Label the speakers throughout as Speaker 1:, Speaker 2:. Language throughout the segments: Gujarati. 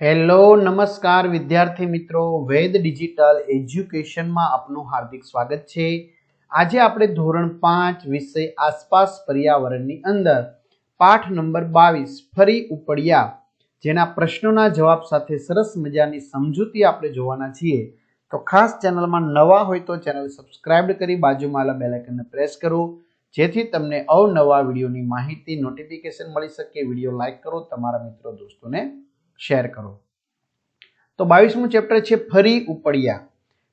Speaker 1: હેલો, નમસ્કાર વિદ્યાર્થી મિત્રો. વેદ ડિજિટલ એજ્યુકેશનમાં આપનું હાર્દિક સ્વાગત છે. આજે આપણે ધોરણ પાંચ વિષય આસપાસ પર્યાવરણની અંદર, પાઠ નંબર બાવીસ, ફરી ઉપડ્યા. જેના પ્રશ્નોના જવાબ સાથે સરસ મજાની સમજૂતી આપણે જોવાના છીએ. તો ખાસ ચેનલમાં નવા હોય તો ચેનલ સબસ્ક્રાઇબ કરી બાજુમાં આવેલા બેલ આઇકનને પ્રેસ કરો. જેથી તમને અવનવા વિડીયોની માહિતી, નોટિફિકેશન મળી શકે, વીડિયો લાઇક કરો, તમારા મિત્રો, દોસ્તોને શેર કરો. તો બાવીસમું ચેપ્ટર છે ફરી ઉપડ્યા.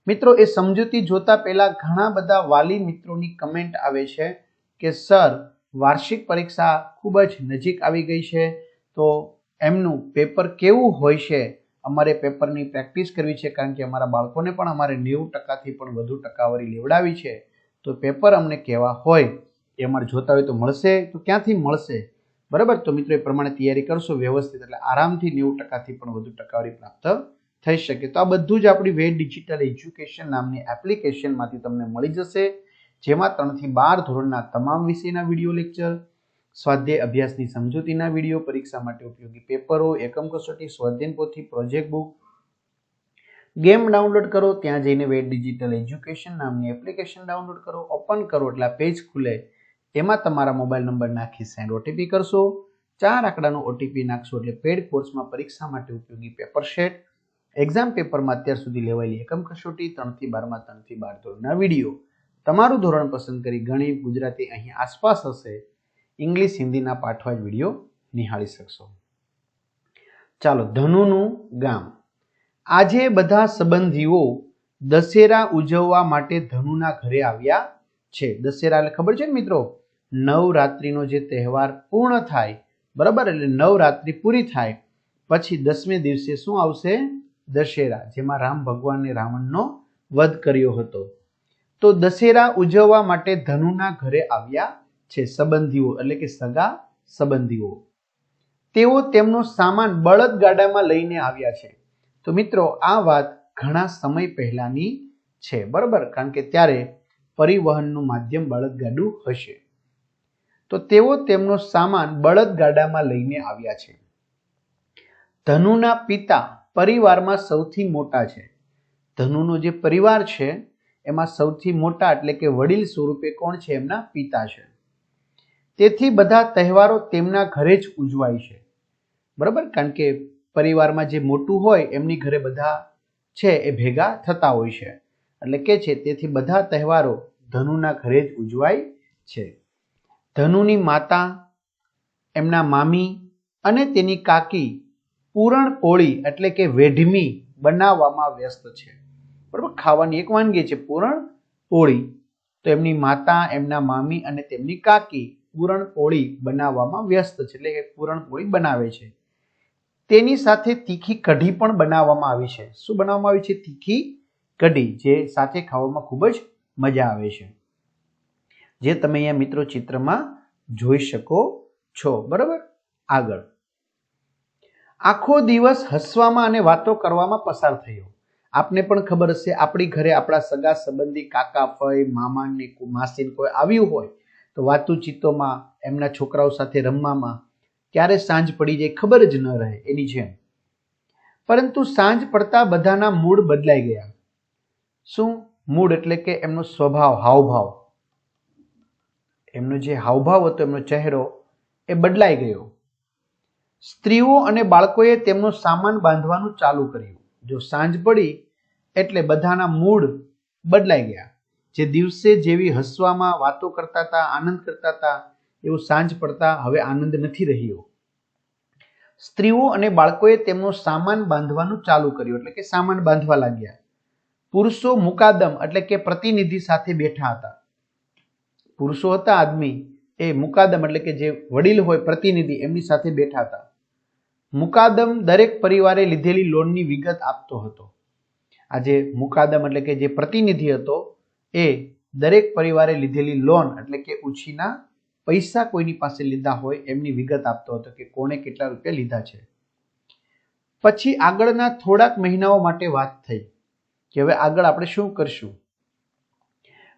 Speaker 1: મિત્રો, એ સમજૂતી જોતા પહેલા ઘણા બધા વાલી મિત્રોની કમેન્ટ આવે છે કે, સર, વાર્ષિક પરીક્ષા ખૂબ જ નજીક આવી ગઈ છે. તો એમનું પેપર કેવું હોય છે? અમારે પેપરની પ્રેક્ટિસ કરવી છે, કારણ કે અમારા બાળકોને પણ અમારે નેવું ટકાથી પણ વધુ ટકાવારી લેવડાવી છે. તો પેપર અમને કેવા હોય? એ અમારે જોતા હોય તો મળશે? તો ક્યાંથી મળશે? બરાબર? તો મિત્રો, એ પ્રમાણે તૈયારી કરશો, વ્યવસ્થિત, એટલે આરામથી નેવું ટકાથી પણ વધુ ટકાવારી પ્રાપ્ત થઈ શકે. તો આ બધું જ આપણી વેદ ડિજિટલ એજ્યુકેશન નામની એપ્લિકેશનમાંથી તમને મળી જશે, જેમાં ત્રણથી બાર ધોરણના તમામ વિષયના વીડિયો લેક્ચર, સ્વાધ્યાય અભ્યાસની સમજૂતીના વીડિયો, પરીક્ષા માટે ઉપયોગી પેપરો, એકમ કસોટી સ્વાધ્યાયન પોથી, પ્રોજેક્ટ બુક. ગેમ ડાઉનલોડ કરો, ત્યાં જઈને વેદ ડિજિટલ એજ્યુકેશન નામની એપ્લિકેશન ડાઉનલોડ કરો, ઓપન કરો, એટલે પેજ ખુલે. એમાં તમારા મોબાઈલ નંબર નાખી સેન્ડ ઓટીપી કરશો. ચાર આંકડાનો ઓટીપી નાખશો એટલે પેડ કોર્સમાં પરીક્ષા માટે ઉપયોગી પેપર શેટ એક્ઝામ પેપરમાં અત્યાર સુધી લેવાયેલી એકમ કસોટી ત્રણથી બારમાં, ત્રણથી બાર ધોરણના વીડિયો. તમારું ધોરણ પસંદ કરી ગણિત, ગુજરાતી અહીં આસપાસ હશે. ઇંગ્લિશ હિન્દીના પાઠવા જ વીડિયો નિહાળી શકશો. ચાલો, ધનુનું ગામ. આજે બધા સંબંધીઓ દશેરા ઉજવવા માટે ધનુના ઘરે આવ્યા છે. દશેરા એટલે ખબર છે ને મિત્રો? નવરાત્રિનો જે તહેવાર પૂર્ણ થાય, બરાબર? એટલે નવરાત્રિ પૂરી થાય. પછી દસમે દિવસે શું આવશે? દશેરા, જેમાં રામ ભગવાને રાવણનો વધ કર્યો હતો. તો દશેરા ઉજવવા માટે ધનુના ઘરે આવ્યા છે સંબંધીઓ, એટલે કે સગા સંબંધીઓ. તેઓ તેમનો સામાન બળદગાડામાં લઈને આવ્યા છે. તો મિત્રો, આ વાત ઘણા સમય પહેલાની છે, બરાબર? કારણ કે ત્યારે પરિવહનનું માધ્યમ બળદગાડું હશે. તો તેઓ તેમનો સામાન બળદગાડામાં લઈને આવ્યા છે. ધનુના પિતા પરિવારમાં સૌથી મોટા છે. ધનુનો જે પરિવાર છે, એમાં સૌથી મોટા એટલે કે વડીલ સ્વરૂપે કોણ છે? એમના પિતા છે. તેથી બધા તહેવારો તેમના ઘરે જ ઉજવાય છે. બરાબર? કારણ કે પરિવારમાં જે મોટું હોય, એમની ઘરે બધા છે, એ ભેગા થતા હોય છે. એટલે કે છે, તેથી બધા તહેવારો ધનુના ઘરે જ ઉજવાય છે. ધનુની માતા, એમના મામી અને તેની કાકી પૂરણ પોળી એટલે કે વેઢમી બનાવવામાં વ્યસ્ત છે. બરાબર? ખાવાની એક વાનગી છે પૂરણ પોળી તો એમની માતા, એમના મામી અને તેમની કાકી પૂરણ પોળી બનાવવામાં વ્યસ્ત છે, એટલે કે પૂરણ પોળી બનાવે છે. તેની સાથે તીખી કઢી પણ બનાવવામાં આવી છે. શું બનાવવામાં આવી છે? તીખી કઢી, જે સાથે ખાવામાં ખૂબ જ મજા આવે છે. જે તમે અહીંયા મિત્રો ચિત્રમાં જોઈ શકો છો. બરાબર? આગળ. આખો દિવસ હસવામાં અને વાતો કરવામાં પસાર થયો. આપને પણ ખબર હશે, આપણી ઘરે આપણા સગા સંબંધી, કાકા ફઈ, મામાને માસીને કોઈ આવ્યું હોય, તો વાતુચીતોમાં, એમના છોકરાઓ સાથે રમવામાં ક્યારે સાંજ પડી જાય ખબર જ ન રહે એની જેમ. પરંતુ સાંજ પડતા બધાના મૂડ બદલાઈ ગયા. શું? મૂડ એટલે કે એમનો સ્વભાવ, હાવભાવ. એમનો જે હાવભાવ હતો, એમનો ચહેરો, એ બદલાઈ ગયો. સ્ત્રીઓ અને બાળકોએ તેમનો સામાન બાંધવાનું ચાલુ કર્યું. જો સાંજ પડી, એટલે બધાના મૂડ બદલાઈ ગયા. જે દિવસે જેવી હસવામાં વાતો કરતા હતા, આનંદ કરતા હતા, એવું સાંજ પડતા હવે આનંદ નથી રહ્યો. સ્ત્રીઓ અને બાળકોએ તેમનો સામાન બાંધવાનું ચાલુ કર્યું, એટલે કે સામાન બાંધવા લાગ્યા. પુરુષો મુકાદમ, એટલે કે પ્રતિનિધિ સાથે બેઠા હતા. પુરુષો હતા આદમી, એ મુકાદમ એટલે કે જે વડીલ હોય પ્રતિનિધિ એમની સાથે બેઠા હતા. મુકાદમ દરેક પરિવારે લીધેલી લોનની વિગત આપતો હતો. આજે મુકાદમ એટલે કે જે પ્રતિનિધિ હતો, એ દરેક પરિવારે લીધેલી લોન એટલે કે ઉછીના પૈસા કોઈની પાસે લીધા હોય એમની વિગત આપતો હતો કે કોણે કેટલા રૂપિયા લીધા છે. પછી આગળના થોડાક મહિનાઓ માટે વાત થઈ કે હવે આગળ આપણે શું કરશું?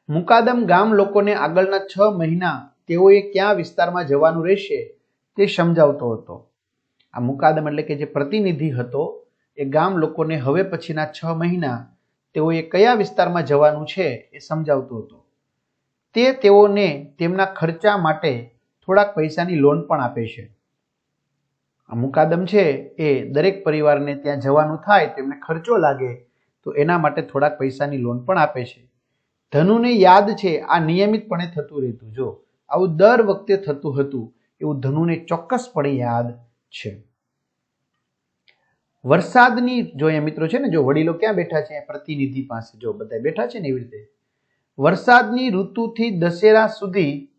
Speaker 1: મુકાદમ ગામ લોકોને આગળના છ મહિના તેઓએ ક્યાં વિસ્તારમાં જવાનું રહેશે તે સમજાવતો હતો. આ મુકાદમ એટલે કે જે પ્રતિનિધિ હતો એ ગામ લોકોને હવે પછીના છ મહિના તેઓએ કયા વિસ્તારમાં જવાનું છે એ સમજાવતો હતો. તે તેઓને તેમના ખર્ચા માટે થોડાક પૈસાની લોન પણ આપે છે. આ મુકાદમ છે એ દરેક પરિવારને ત્યાં જવાનું થાય, તેમને ખર્ચો લાગે, તો એના માટે થોડાક પૈસાની લોન પણ આપે છે. ધનુને યાદ છે, આ નિયમિતપણે થતું રહેતું. જો, આવું દર વખતે થતું હતું, એવું ધનુને ચોક્કસપણે યાદ છે. વરસાદની, જો અહીંયા મિત્રો છે ને, જો વડીલો ક્યાં બેઠા છે, પ્રતિનિધિ પાસે જો બધા બેઠા છે ને એવી રીતે. વરસાદની ઋતુથી દશેરા સુધી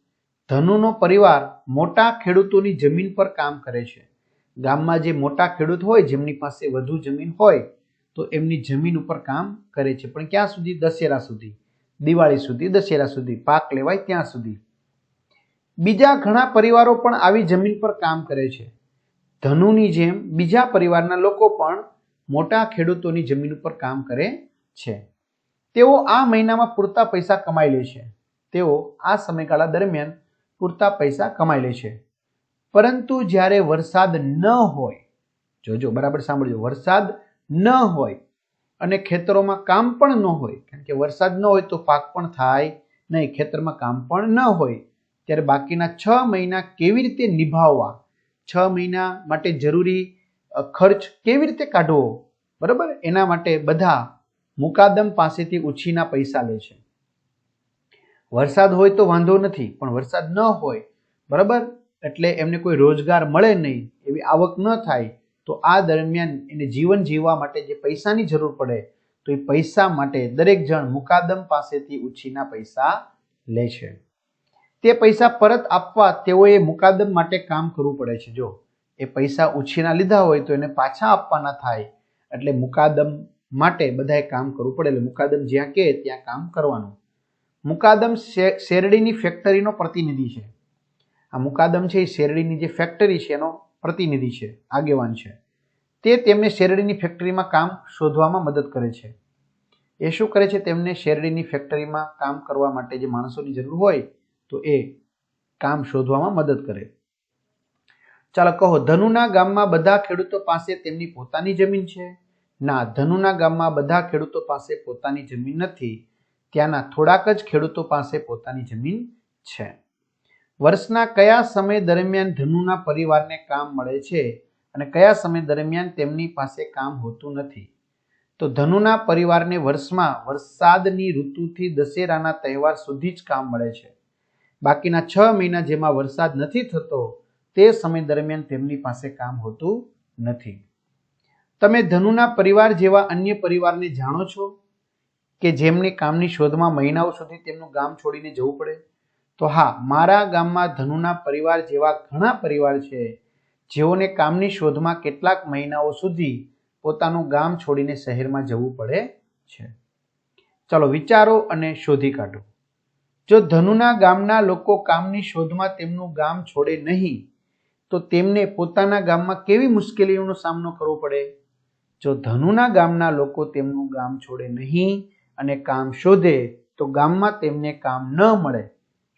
Speaker 1: ધનુનો પરિવાર મોટા ખેડૂતોની જમીન પર કામ કરે છે. ગામમાં જે મોટા ખેડૂત હોય, જેમની પાસે વધુ જમીન હોય, તો એમની જમીન ઉપર કામ કરે છે. પણ ક્યાં સુધી? દશેરા સુધી. દિવાળી સુધી, દશેરા સુધી, પાક લેવાય ત્યાં સુધી. બીજા ઘણા પરિવારો પણ આવી જમીન પર કામ કરે છે. ધનુની જેમ બીજા પરિવારના લોકો પણ મોટા ખેડૂતોની જમીન ઉપર કામ કરે છે. તેઓ આ મહિનામાં પૂરતા પૈસા કમાઈ લે છે. તેઓ આ સમયગાળા દરમિયાન પૂરતા પૈસા કમાઈ લે છે. પરંતુ જ્યારે વરસાદ ન હોય, જોજો, બરાબર સાંભળજો, વરસાદ ન હોય અને ખેતરોમાં કામ પણ ન હોય, કારણ કે વરસાદ ન હોય તો પાક પણ થાય નહીં, ખેતરમાં કામ પણ ન હોય. ત્યારે બાકીના છ મહિના કેવી રીતે નિભાવવા? છ મહિના માટે જરૂરી ખર્ચ કેવી રીતે કાઢવો? બરાબર? એના માટે બધા મુકાદમ પાસેથી ઉછીના પૈસા લે છે. વરસાદ હોય તો વાંધો નથી, પણ વરસાદ ન હોય, બરાબર? એટલે એમને કોઈ રોજગાર મળે નહીં, એવી આવક ન થાય. તો આ દરમિયાન એને જીવન જીવવા માટે જે પૈસાની જરૂર પડે, તો એ પૈસા માટે દરેક જણ મુકાદમ પાસેથી ઉછીના પૈસા લે છે. તે પૈસા પરત આપવા તેઓએ મુકાદમ માટે કામ કરવું પડે છે. જો એ પૈસા ઉછીના લીધા હોય તો એને પાછા આપવાના થાય, એટલે મુકાદમ માટે બધાએ કામ કરવું પડે, એટલે મુકાદમ જ્યાં કહે ત્યાં કામ કરવાનું. મુકાદમ શેરડીની ફેક્ટરીનો પ્રતિનિધિ છે. આ મુકાદમ છે એ શેરડીની જે ફેક્ટરી છે એનો પ્રતિનિધિ છે, આગેવાન છે. તે તેમને શેરડીની ફેક્ટરીમાં કામ શોધવામાં મદદ કરે છે. એ શું કરે છે? તેમને શેરડીની ફેક્ટરીમાં કામ કરવા માટે જે માણસોની જરૂર હોય, તો એ કામ શોધવામાં મદદ કરે. ચાલો કહો, ધનુના ગામમાં બધા ખેડૂતો પાસે તેમની પોતાની જમીન છે? ના, ધનુના ગામમાં બધા ખેડૂતો પાસે પોતાની જમીન નથી. ત્યાંના થોડાક જ ખેડૂતો પાસે પોતાની જમીન છે. વર્ષના કયા સમય દરમિયાન ધનુના પરિવારને કામ મળે છે અને કયા સમય દરમિયાન તેમની પાસે કામ હોતું નથી? તો ધનુના પરિવારને વર્ષમાં વરસાદની ઋતુથી દશેરાના તહેવાર સુધી જ કામ મળે છે. બાકીના છ મહિના જેમાં વરસાદ નથી થતો, તે સમય દરમિયાન તેમની પાસે કામ હોતું નથી. તમે ધનુના પરિવાર જેવા અન્ય પરિવારને જાણો છો કે જેમને કામની શોધમાં મહિનાઓ સુધી તેમનું ગામ છોડીને જવું પડે? તો હા, મારા ગામમાં ધનુના પરિવાર જેવા ઘણા પરિવાર છે, જેઓને કામની શોધમાં કેટલાક મહિનાઓ સુધી પોતાનું ગામ છોડીને શહેરમાં જવું પડે છે. ચાલો વિચારો અને શોધી કાઢો. જો ધનુના ગામના લોકો કામની શોધમાં તેમનું ગામ છોડે નહીં, તો તેમને પોતાના ગામમાં કેવી મુશ્કેલીઓનો સામનો કરવો પડે? જો ધનુના ગામના લોકો તેમનું ગામ છોડે નહીં અને કામ શોધે, તો ગામમાં તેમને કામ ન મળે.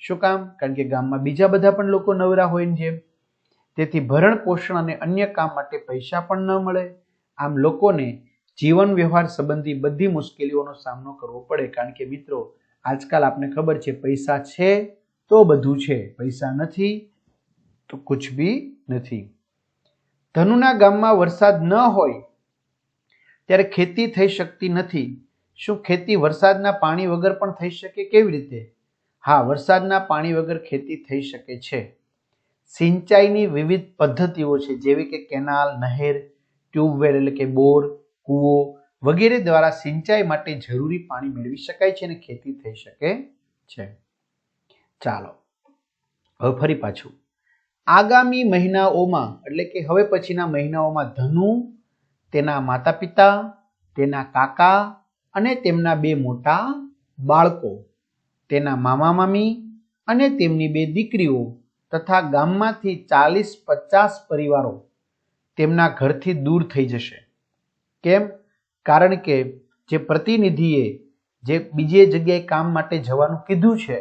Speaker 1: શું કામ? કારણ કે ગામમાં બીજા બધા પણ લોકો નવરા હોય ને જેમ. તેથી ભરણ પોષણ અને અન્ય કામ માટે પૈસા પણ ન મળે. આમ લોકોને જીવન વ્યવહાર સંબંધી બધી મુશ્કેલીઓનો સામનો કરવો પડે. કારણ કે મિત્રો, આજકાલ આપને ખબર છે, પૈસા છે તો બધું છે. પૈસા નથી તો કુછ બી નથી. ધનુના ગામમાં વરસાદ ન હોય ત્યારે ખેતી થઈ શકતી નથી. શું ખેતી વરસાદના પાણી વગર પણ થઈ શકે? કેવી રીતે? હા, વરસાદના પાણી વગર ખેતી થઈ શકે છે. સિંચાઈની વિવિધ પદ્ધતિઓ છે, જેવી કે કેનાલ, નહેર, ટ્યુબવેલ એટલે કે બોર, કૂવો વગેરે દ્વારા સિંચાઈ માટે જરૂરી પાણી મેળવી શકાય છે અને ખેતી થઈ શકે છે. ચાલો, હવે ફરી પાછું. આગામી મહિનાઓમાં, એટલે કે હવે પછીના મહિનાઓમાં ધનુ, તેના માતા પિતા તેના કાકા અને તેમના બે મોટા બાળકો તેના મામા મામી અને તેમની બે દીકરીઓ તથા ગામમાંથી ચાલીસ પચાસ પરિવારો તેમના ઘરથી દૂર થઈ જશે. કેમ? કારણ કે જે પ્રતિનિધિએ જે બીજે જગ્યાએ કામ માટે જવાનું કીધું છે,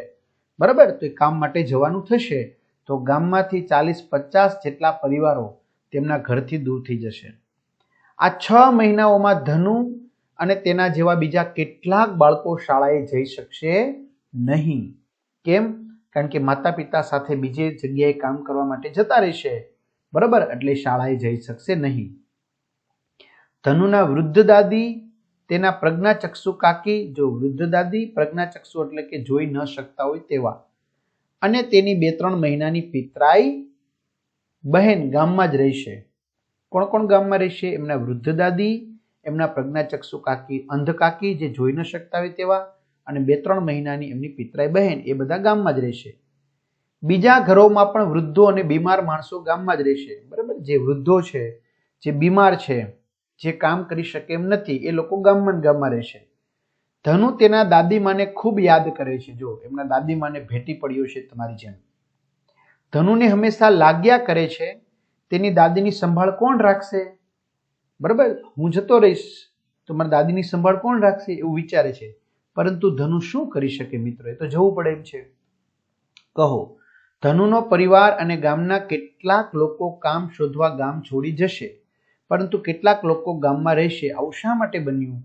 Speaker 1: બરાબર? તો એ કામ માટે જવાનું થશે તો ગામમાંથી ચાલીસ પચાસ જેટલા પરિવારો તેમના ઘરથી દૂર થઈ જશે. આ છ મહિનાઓમાં ધનુ અને તેના જેવા બીજા કેટલાક બાળકો શાળાએ જઈ શકશે નહીં. કેમ? કારણ કે માતા પિતા સાથે બીજે જગ્યાએ કામ કરવા માટે જતા રહેશે. બરાબર? એટલે શાળાએ જઈ શકશે નહીં. ધનુના વૃદ્ધ દાદી, તેના પ્રજ્ઞાચક્ષુ કાકી, જો વૃદ્ધ દાદી પ્રજ્ઞાચક્ષુ એટલે કે જોઈ ન શકતા હોય તેવા. અને તેની બે ત્રણ મહિનાની પિતરાઈ બહેન ગામમાં જ રહેશે. કોણ કોણ ગામમાં રહેશે? એમના વૃદ્ધ દાદી, એમના પ્રજ્ઞાચક્ષુ કાકી, અંધ કાકી જે જોઈ ન શકતા હોય તેવા. અને બે ત્રણ મહિનાની એમની પિતરાઈ બહેન એ બધા ગામમાં જ રહેશે. બીજા ઘરોમાં પણ વૃદ્ધો અને બીમાર માણસો ગામમાં જ રહેશે. બરાબર? જે વૃદ્ધો છે, જે બીમાર છે, જે કામ કરી શકે એમ નથી, એ લોકો ગામમાં ગામમાં રહેશે. ધનુ તેના દાદીમાને ખૂબ યાદ કરે છે. જો, એમના દાદીમાને ભેટી પડ્યો છે તમારી જેમ. ધનુને હંમેશા લાગ્યા કરે છે, તેની દાદીની સંભાળ કોણ રાખશે? બરાબર? હું જતો રહીશ, તો મારા દાદીની સંભાળ કોણ રાખશે એવું વિચારે છે. પરંતુ ધનુ શું કરી શકે મિત્રો એ તો જવું પડે એમ છે. કહો, ધનુનો પરિવાર અને ગામના કેટલાક લોકો કામ શોધવા ગામ છોડી જશે, પરંતુ કેટલાક લોકો ગામમાં રહેશે. આવું શા માટે બન્યું?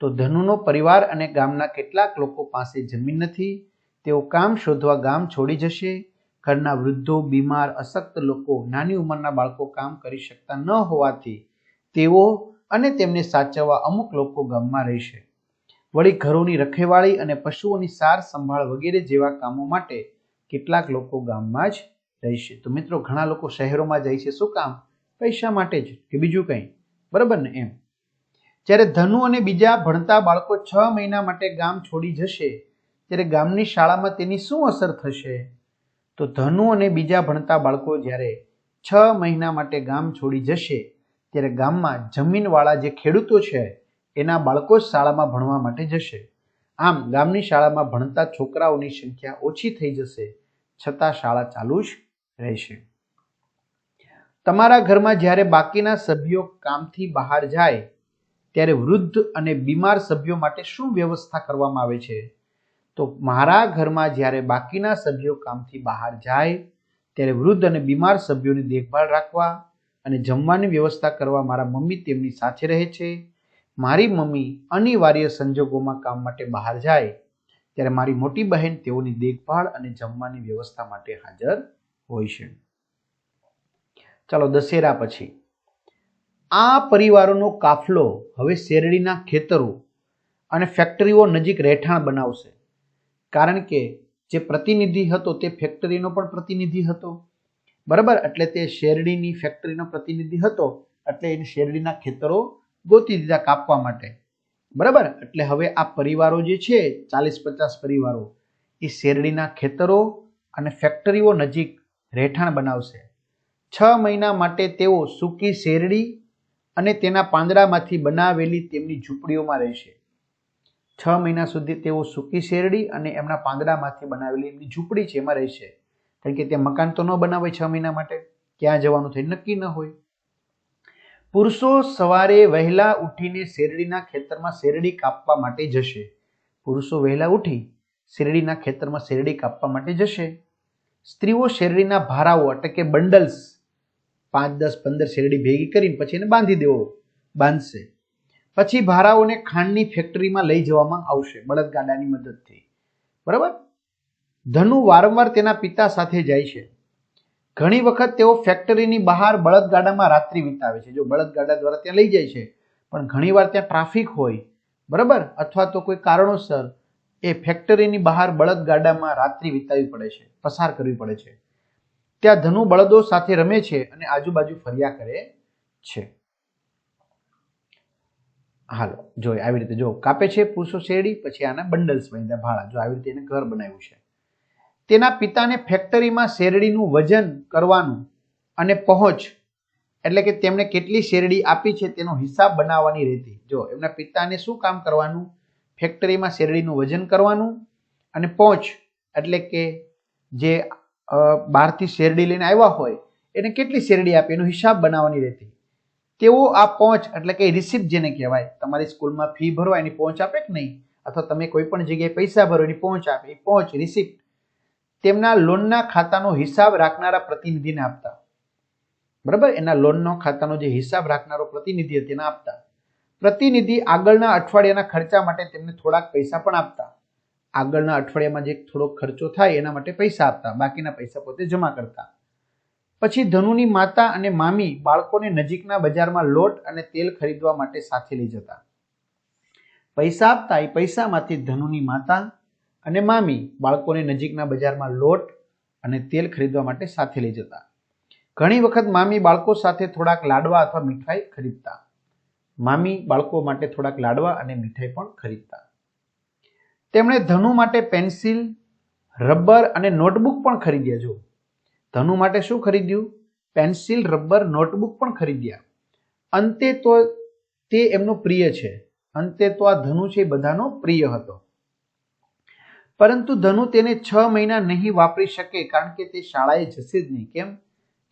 Speaker 1: તો ધનુનો પરિવાર અને ગામના કેટલાક લોકો પાસે જમીન નથી, તેઓ કામ શોધવા ગામ છોડી જશે. ઘરના વૃદ્ધો, બીમાર, અશક્ત લોકો, નાની ઉંમરના બાળકો કામ કરી શકતા ન હોવાથી તેઓ અને તેમને સાચવવા અમુક લોકો ગામમાં રહેશે. વળી ઘરોની રખેવાળી અને પશુઓની સાર સંભાળ વગેરે જેવા કામો માટે કેટલાક લોકો ગામમાં જ રહેશે તો મિત્રો, ઘણા લોકો શહેરોમાં જાય છે. શું કામ? પૈસા માટે જ કે બીજું કંઈ? બરાબર ને એમ? જ્યારે ધનુ અને બીજા ભણતા બાળકો છ મહિના માટે ગામ છોડી જશે, ત્યારે ગામની શાળામાં તેની શું અસર થશે? તો ધનુ અને બીજા ભણતા બાળકો જ્યારે છ મહિના માટે ગામ છોડી જશે, ત્યારે ગામમાં જમીનવાળા જે ખેડૂતો છે એના બાળકો જ શાળામાં ભણવા માટે જશે. આમ ગામની શાળામાં ભણતા છોકરાઓની સંખ્યા ઓછી થઈ જશે, છતાં શાળા ચાલુ જ રહેશે. તમારા ઘરમાં જ્યારે બાકીના સભ્યો કામથી બહાર જાય, ત્યારે વૃદ્ધ અને બીમાર સભ્યો માટે શું વ્યવસ્થા કરવામાં આવે છે? તો મારા ઘરમાં જ્યારે બાકીના સભ્યો કામથી બહાર જાય, ત્યારે વૃદ્ધ અને બીમાર સભ્યોની દેખભાળ રાખવા અને જમવાની વ્યવસ્થા કરવા મારા મમ્મી તેમની સાથે રહે છે મારી મમ્મી અનિવાર્ય સંજોગોમાં કામ માટે બહાર જાય, ત્યારે મારી મોટી બહેન તેઓની દેખભાળ અને જમવાની વ્યવસ્થા માટે હાજર હોય છે. ચાલો દશેરા પછી. આ પરિવારોનો કાફલો હવે શેરડીના ખેતરો અને ફેક્ટરીઓ નજીક રહેઠાણ બનાવશે. કારણ કે જે પ્રતિનિધિ હતો તે ફેક્ટરીનો પણ પ્રતિનિધિ હતો. બરાબર? એટલે તે શેરડીની ફેક્ટરીનો પ્રતિનિધિ હતો, એટલે એને શેરડીના ખેતરો ગોતી દીધા કાપવા માટે. બરાબર? એટલે હવે આ પરિવારો જે છે, ચાલીસ પચાસ પરિવારો, એ શેરડીના ખેતરો અને ફેક્ટરીઓ નજીક રહેઠાણ બનાવશે. છ મહિના માટે તેઓ સૂકી શેરડી અને તેના પાંદડામાંથી બનાવેલી તેમની ઝૂંપડીઓમાં રહેશે. છ મહિના સુધી તેઓ સૂકી શેરડી અને એમના પાંદડામાંથી બનાવેલી એમની ઝૂંપડી છે એમાં રહેશે. કારણ કે ત્યાં મકાન તો ન બનાવે છ મહિના માટે. ક્યાં જવાનું થઈ નક્કી ન હોય. પુરુષો સવારે વહેલા ઉઠીને શેરડીના ખેતરમાં શેરડી કાપવા માટે જશે. પુરુષો વહેલા ઉઠી શેરડીના ખેતરમાં શેરડી કાપવા માટે જશે. સ્ત્રીઓ શેરડીના ભારાઓ એટલે કે બંડલ્સ પાંચ, દસ, પંદર શેરડી ભેગી કરીને પછી એને બાંધી દેવો, બાંધશે. પછી ભારાઓને ખાંડની ફેક્ટરીમાં લઈ જવામાં આવશે, બળદગાડાની મદદથી. બરાબર? ધનુ વારંવાર તેના પિતા સાથે જાય છે. ઘણી વખત તેઓ ફેક્ટરીની બહાર બળદગાડામાં રાત્રિ વિતાવે છે. જો બળદગાડા દ્વારા ત્યાં લઈ જાય છે, પણ ઘણીવાર ત્યાં ટ્રાફિક હોય, બરાબર? અથવા તો કોઈ કારણોસર એ ફેક્ટરીની બહાર બળદગાડામાં રાત્રિ વિતાવવી પડે છે, પસાર કરવી પડે છે. ત્યાં ધનુ બળદો સાથે રમે છે અને આજુબાજુ ફર્યા કરે છે. હાલો જો આવી રીતે જો કાપે છે પુરુષો શેરડી, પછી આના બંડલ્સ બાંધ્યા ભાડા જો આવી રીતે એને ઘર બનાવ્યું છે. તેના પિતાને ફેક્ટરીમાં શેરડીનું વજન કરવાનું અને પહોંચ, એટલે કે તેમણે કેટલી શેરડી આપી છે તેનો હિસાબ બનાવવાની રહેતી. જો, એમના પિતાને શું કામ કરવાનું? ફેક્ટરીમાં શેરડીનું વજન કરવાનું અને પહોંચ, એટલે કે જે બહારથી શેરડી લઈને આવ્યા હોય, એને કેટલી શેરડી આપી? એનો હિસાબ બનાવવાની રહેતી. તેઓ આ પહોંચ, એટલે કે રિસિપ્ટ જેને કહેવાય, તમારી સ્કૂલમાં ફી ભરવા એની પહોંચ આપે કે નહીં? અથવા તમે કોઈ પણ જગ્યાએ પૈસા ભરો એની પહોંચ આપે, એ પહોંચ રિસિપ્ટ તેમના લોનના ખાતાનો હિસાબ રાખનારા પ્રતિનિધિને આપતા. બરાબર? એના લોનનો ખાતાનો જે હિસાબ રાખનારો પ્રતિનિધિ હતો તેને આપતા. પ્રતિનિધિ આગળના અઠવાડિયાના ખર્ચા માટે તેમને થોડાક પૈસા પણ આપતા. આગળના અઠવાડિયામાં જે થોડોક ખર્ચો થાય, એના માટે પૈસા આપતા. બાકીના પૈસા પોતે જમા કરતા. પછી ધનુની માતા અને મામી બાળકોને નજીકના બજારમાં લોટ અને તેલ ખરીદવા માટે સાથે લઈ જતા. પૈસા આપતા. એ પૈસામાંથી ધનુની માતા અને મામી બાળકોને નજીકના બજારમાં લોટ અને તેલ ખરીદવા માટે સાથે લઈ જતા. ઘણી વખત મામી બાળકો સાથે થોડાક લાડવા અથવા મીઠાઈ ખરીદતા. મામી બાળકો માટે થોડાક લાડવા અને મીઠાઈ પણ ખરીદતા. તેમણે ધનુ માટે પેન્સિલ, રબર અને નોટબુક પણ ખરીદ્યા જો. ધનુ માટે શું ખરીદ્યું? પેન્સિલ, રબર, નોટબુક પણ ખરીદ્યા. અંતે તો તે એમનો પ્રિય છે. અંતે તો આ ધનુ છે બધાનો પ્રિય હતો. પરંતુ ધનુ તેને છ મહિના નહીં વાપરી શકે કારણ કે તે શાળાએ જશે જ નહીં. કેમ?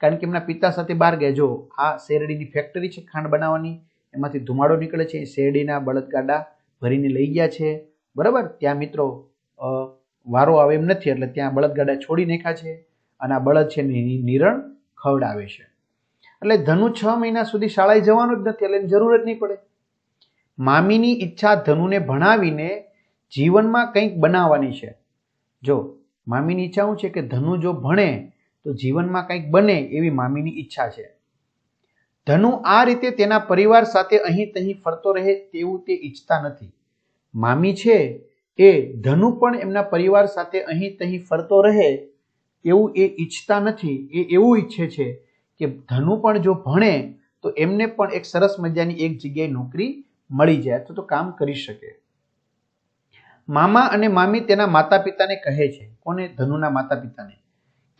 Speaker 1: કારણ કે એમના પિતા સાથે બહાર ગયા. જો આ શેરડીની ફેક્ટરી છે ખાંડ બનાવવાની, એમાંથી ધુમાડો નીકળે છે, શેરડીના બળદગાડા ભરીને લઈ ગયા છે. બરાબર? ત્યાં મિત્રો વારો આવે એમ નથી, એટલે ત્યાં બળદગાડા છોડી નાખ્યા છે અને આ બળદ છે નિરણ ખવડાવે છે. એટલે ધનુ છ મહિના સુધી શાળાએ જવાનું જ નથી, એટલે જરૂર જ નહીં પડે. મામીની ઈચ્છા ધનુને ભણાવીને જીવનમાં કંઈક બનાવવાની છે. જો મામીની ઈચ્છા શું છે કે ધનુ જો ભણે, તો જીવનમાં કંઈક બને એવી મામીની ઈચ્છા છે. ધનુ આ રીતે તેના પરિવાર સાથે અહીં તહીં ફરતો રહે તેવું તે ઈચ્છતા નથી. મામી છે એ ધનુ પણ એમના પરિવાર સાથે અહીં તહીં ફરતો રહે એવું એ ઈચ્છતા નથી. એ એવું ઈચ્છે છે કે ધનુ પણ જો ભણે, તો એમને પણ એક સરસ મજાની એક જગ્યાએ નોકરી મળી જાય અથવા તો કામ કરી શકે. મામા અને મામી તેના માતા પિતાને કહે છે, કોને? ધનુના માતા પિતાને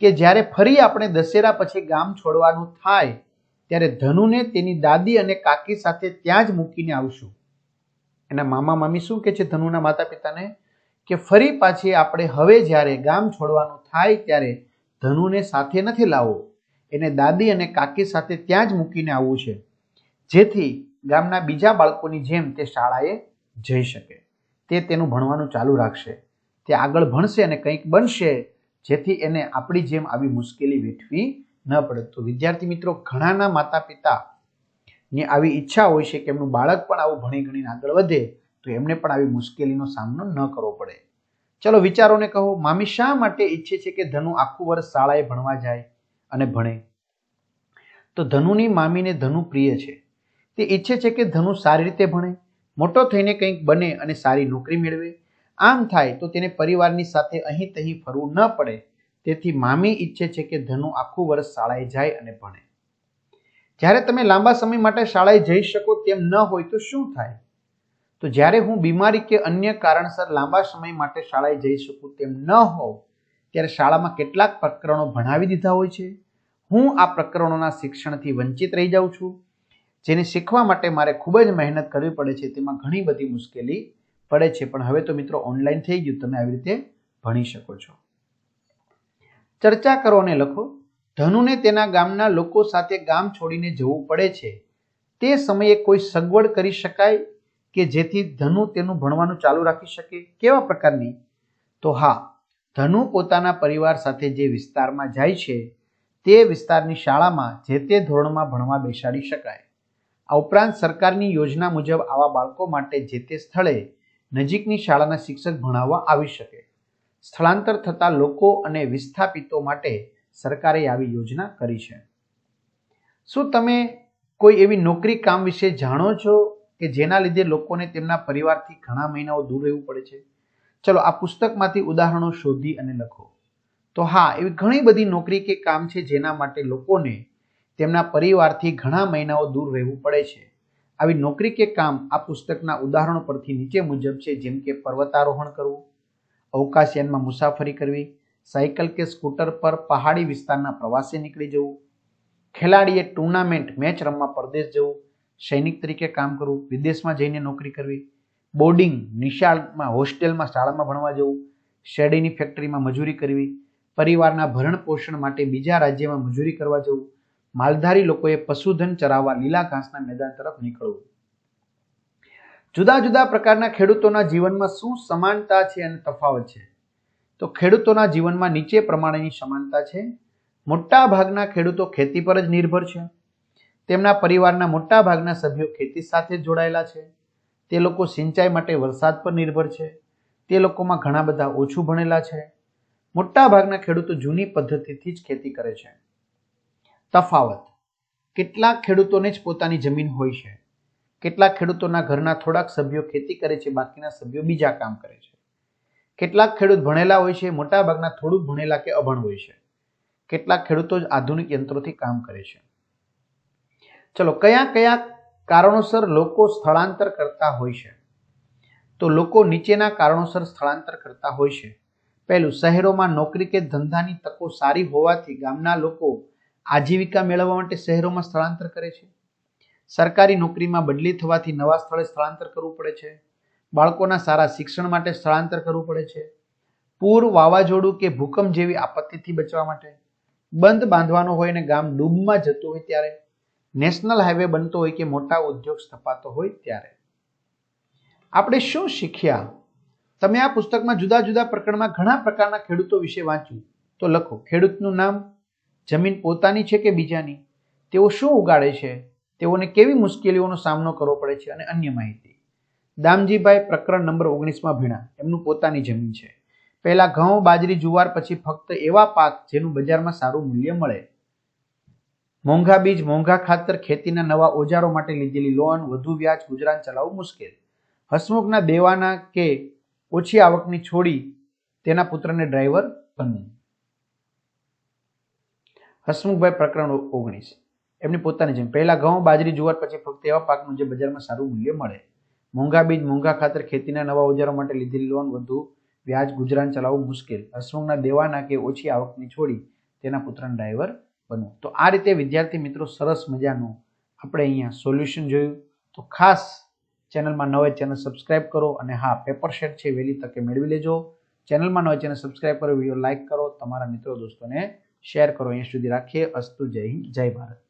Speaker 1: કે જ્યારે ફરી આપણે દશેરા પછી ગામ છોડવાનું થાય, ત્યારે ધનુને તેની દાદી અને કાકી સાથે ત્યાં જ મૂકીને આવશું. એના મામા મામી શું કે છે ધનુના માતા પિતાને કે ફરી પાછી આપણે હવે જ્યારે ગામ છોડવાનું થાય, ત્યારે ધનુને સાથે નથી લાવવો. એને દાદી અને કાકી સાથે ત્યાં જ મૂકીને આવવું છે, જેથી ગામના બીજા બાળકોની જેમ તે શાળાએ જઈ શકે. તે તેનું ભણવાનું ચાલુ રાખશે. તે આગળ ભણશે અને કંઈક બનશે જેથી એને આપણી જેમ આવી મુશ્કેલી વેઠવી ન પડે. તો વિદ્યાર્થી મિત્રો, ઘણાના માતા પિતા ની આવી ઈચ્છા હોય છે કે એમનું બાળક પણ આવું ભણી ગણીને આગળ વધે, તો એમને પણ આવી મુશ્કેલીનો સામનો ન કરવો પડે. ચલો, વિચારોને કહો, મામી શા માટે ઈચ્છે છે કે ધનુ આખું વર્ષ શાળાએ ભણવા જાય અને ભણે? તો ધનુની મામીને ધનુ પ્રિય છે. તે ઈચ્છે છે કે ધનુ સારી રીતે ભણે. મોટો થઈને કંઈક બને અને સારી નોકરી મેળવે, આમ થાય તો તેને પરિવારની સાથે અહીં તહીં ફરવું ન પડે. તેથી મામી ઈચ્છે છે કે ધનુ આખું વર્ષ શાળાએ જાય અને ભણે. જ્યારે તમે લાંબા સમય માટે શાળાએ જઈ શકો તેમ ન હોય તો શું થાય? તો જ્યારે હું બીમારી કે અન્ય કારણસર લાંબા સમય માટે શાળાએ જઈ શકું તેમ ન હોઉં, ત્યારે શાળામાં કેટલાક પ્રકરણો ભણાવી દીધા હોય છે. હું આ પ્રકરણોના શિક્ષણથી વંચિત રહી જાઉં છું. જેને શીખવા માટે મારે ખૂબ જ મહેનત કરવી પડે છે, તેમાં ઘણી બધી મુશ્કેલી પડે છે. પણ હવે તો મિત્રો ઓનલાઈન થઈ ગયું, તમે આવી રીતે ભણી શકો છો. ચર્ચા કરો અને લખો. ધનુને તેના ગામના લોકો સાથે ગામ છોડીને જવું પડે છે. તે સમયે કોઈ સગવડ કરી શકાય કે જેથી ધનુ તેનું ભણવાનું ચાલુ રાખી શકે? કેવા પ્રકારની? તો હા, ધનુ પોતાના પરિવાર સાથે જે વિસ્તારમાં જાય છે, તે વિસ્તારની શાળામાં જે તે ધોરણમાં ભણવા બેસાડી શકાય. આ ઉપરાંત સરકારની યોજના મુજબ આવા બાળકો માટે જે તે સ્થળે નજીકની શાળાના શિક્ષક ભણાવવા આવી શકે. સ્થળાંતર થતા લોકો અને વિસ્થાપિતો માટે સરકારે આવી યોજના કરી છે. શું તમે કોઈ એવી નોકરી કામ વિશે જાણો છો કે જેના લીધે લોકોને તેમના પરિવારથી ઘણા મહિનાઓ દૂર રહેવું પડે છે? ચલો, આ પુસ્તકમાંથી ઉદાહરણો શોધી અને લખો. તો હા, એવી ઘણી બધી નોકરી કે કામ છે જેના માટે લોકોને તેમના પરિવારથી ઘણા મહિનાઓ દૂર રહેવું પડે છે. આવી નોકરી કે કામ આ પુસ્તકના ઉદાહરણો પરથી નીચે મુજબ છે, જેમ કે પર્વતારોહણ કરવું, અવકાશયાનમાં મુસાફરી કરવી, સાયકલ કે સ્કૂટર પર પહાડી વિસ્તારના પ્રવાસે નીકળી જવું, ખેલાડીએ ટુર્નામેન્ટ, મેચ રમવા પરદેશ જવું, સૈનિક તરીકે કામ કરવું, વિદેશમાં જઈને નોકરી કરવી, બોર્ડિંગ, નિશાળમાં, હોસ્ટેલમાં, શાળામાં ભણવા જવું, શેરડીની ફેક્ટરીમાં મજૂરી કરવી, પરિવારના ભરણ પોષણ માટે બીજા રાજ્યમાં મજૂરી કરવા જવું માલધારી લોકોએ પશુધન ચરાવવા લીલા ઘાસના મેદાન તરફ નીકળવું. જુદા જુદા પ્રકારના ખેડૂતોના જીવનમાં શું સમાનતા છે અને તફાવત છે? તો ખેડૂતોના જીવનમાં નીચે પ્રમાણેની સમાનતા છે. મોટા ભાગના ખેડૂતો ખેતી પર જ નિર્ભર છે. તેમના પરિવારના મોટા ભાગના સભ્યો ખેતી સાથે જોડાયેલા છે. તે લોકો સિંચાઈ માટે વરસાદ પર નિર્ભર છે. તે લોકોમાં ઘણા બધા ઓછું ભણેલા છે. મોટા ભાગના ખેડૂતો જૂની પદ્ધતિથી જ ખેતી કરે છે. તફાવત. કેટલાક ખેડૂતોને જ પોતાની જમીન હોય છે. કેટલાક ખેડૂતોના ઘરના થોડાક સભ્યો ખેતી કરે છે, બાકીના સભ્યો બીજા કામ કરે છે. કેટલાક ખેડૂત ભણેલા હોય છે, મોટાભાગના થોડુંક ભણેલા કે અભણ હોય છે. કેટલાક ખેડૂતો જ આધુનિક યંત્રોથી કામ કરે છે. ચલો, કયા કયા કારણોસર લોકો સ્થળાંતર કરતા હોય છે? તો લોકો નીચેના કારણોસર સ્થળાંતર કરતા હોય છે. પહેલું, શહેરોમાં નોકરી કે ધંધાની તકો સારી હોવાથી ગામના લોકો આજીવિકા મેળવવા માટે શહેરોમાં સ્થળાંતર કરે છે. સરકારી નોકરીમાં બદલી થવાથી નવા સ્થળે સ્થળાંતર કરવું પડે છે. બાળકોના સારા શિક્ષણ માટે સ્થળાંતર કરવું પડે છે. પૂર, વાવાઝોડું કે ભૂકંપ જેવી આપત્તિથી બચવા માટે બંધ બાંધવાનો હોય અને ગામ ડૂબમાં જતું હોય ત્યારે નેશનલ હાઈવે બનતો હોય કે મોટા ઉદ્યોગ સ્થપાતો હોય ત્યારે. આપણે શું શીખ્યા? તમે આ પુસ્તકમાં જુદા જુદા પ્રકરણમાં ઘણા પ્રકારના ખેડૂતો વિશે વાંચ્યું. તો લખો. ખેડૂતનું નામ જમીન પોતાની છે કે બીજાની? તેઓ શું ઉગાડે છે? તેઓને કેવી મુશ્કેલીઓનો સામનો કરવો પડે છે? અને અન્ય માહિતી. દામજીભાઈ પ્રકરણ નંબર ઓગણીસમાં ભીણા. એમનું પોતાની જમીન છે. પહેલા ઘઉં, બાજરી, જુવાર, પછી ફક્ત એવા પાક જેનું બજારમાં સારું મૂલ્ય મળે. મોંઘા બીજ, મોંઘા ખાતર, ખેતીના નવા ઓજારો માટે લીધેલી લોન, વધુ વ્યાજ, ગુજરાન ચલાવવું મુશ્કેલ. હસમુખના દેવાના કે ઓછી આવકની છોડી તેના પુત્રને ડ્રાઈવર બનવું હસમુખભાઈ પ્રકરણ ઓગણીસ. એમની પોતાની જેમ પહેલા ઘઉં, બાજરી, જુવાર, પછી ફક્ત એવા પાકનું જે બજારમાં સારું મૂલ્ય મળે. મોંઘા બીજ, મોંઘા ખાતર, ખેતીના નવા ઓજારો માટે લીધેલી લોન વધુ વ્યાજ, ગુજરાન ચલાવવું મુશ્કેલ. હસમુખના દેવાના કે ઓછી આવકની છોડી તેના પુત્રના ડ્રાઈવર બનવું. તો આ રીતે વિદ્યાર્થી મિત્રો સરસ મજાનું આપણે અહીંયા સોલ્યુશન જોયું. તો ખાસ ચેનલમાં નવે ચેનલ સબસ્ક્રાઇબ કરો અને હા પેપર શેટ છે, વહેલી તકે મેળવી લેજો. ચેનલમાં નવે ચેનલ સબસ્ક્રાઇબ કરો વીડિયો લાઇક કરો, તમારા મિત્રો, દોસ્તોને શેર કરો. અહીંયા સુધી રાખીએ. અસ્તુ જય હિન્દ જય ભારત.